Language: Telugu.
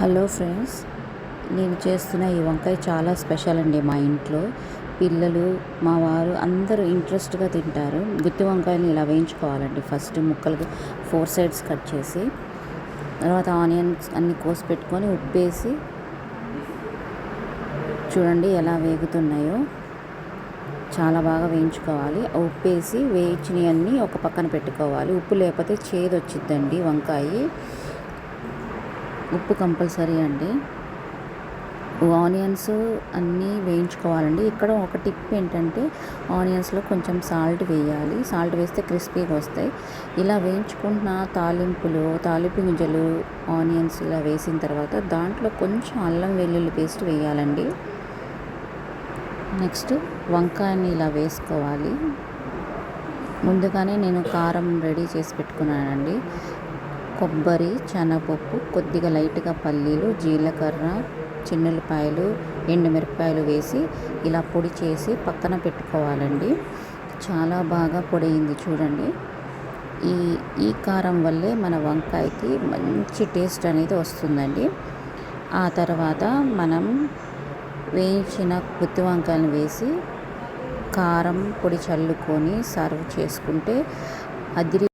హలో ఫ్రెండ్స్ నేను చేస్తున్న ఈ వంకాయ చాలా స్పెషల్ అండి మా ఇంట్లో. పిల్లలు మా వారు అందరూ ఇంట్రెస్ట్గా తింటారు. గుత్తి వంకాయని ఇలా వేయించుకోవాలండి. ఫస్ట్ ముక్కలు ఫోర్ సైడ్స్ కట్ చేసి తర్వాత ఆనియన్స్ అన్ని కోసి పెట్టుకొని ఉప్పేసి చూడండి ఎలా వేగుతున్నాయో. చాలా బాగా వేయించుకోవాలి. ఉప్పేసి వేయించినవన్నీ ఒక పక్కన పెట్టుకోవాలి. ఉప్పు లేకపోతే చేదు వచ్చిద్దండి వంకాయ. ఉప్పు కంపల్సరీ అండి. ఆనియన్స్ అన్నీ వేయించుకోవాలండి. ఇక్కడ ఒక టిప్ ఏంటంటే ఆనియన్స్లో కొంచెం సాల్ట్ వేయాలి. సాల్ట్ వేస్తే క్రిస్పీగా వస్తాయి. ఇలా వేయించుకున్న తాలింపులు తాలింపు గింజలు ఆనియన్స్ ఇలా వేసిన తర్వాత దాంట్లో కొంచెం అల్లం వెల్లుల్లి పేస్ట్ వేయాలండి. నెక్స్ట్ వంకాయని ఇలా వేసుకోవాలి. ముందుగానే నేను కారం రెడీ చేసి పెట్టుకున్నానండి. కొబ్బరి శనగపప్పు కొద్దిగా లైట్గా పల్లీలు జీలకర్ర చిన్నులపాయలు ఎండుమిరపకాయలు వేసి ఇలా పొడి చేసి పక్కన పెట్టుకోవాలండి. చాలా బాగా పొడైంది చూడండి. ఈ ఈ కారం వల్లే మన వంకాయకి మంచి టేస్ట్ అనేది వస్తుందండి. ఆ తర్వాత మనం వేయించిన గుత్తి వంకాయలు వేసి కారం పొడి చల్లుకొని సర్వ్ చేసుకుంటే అదిరి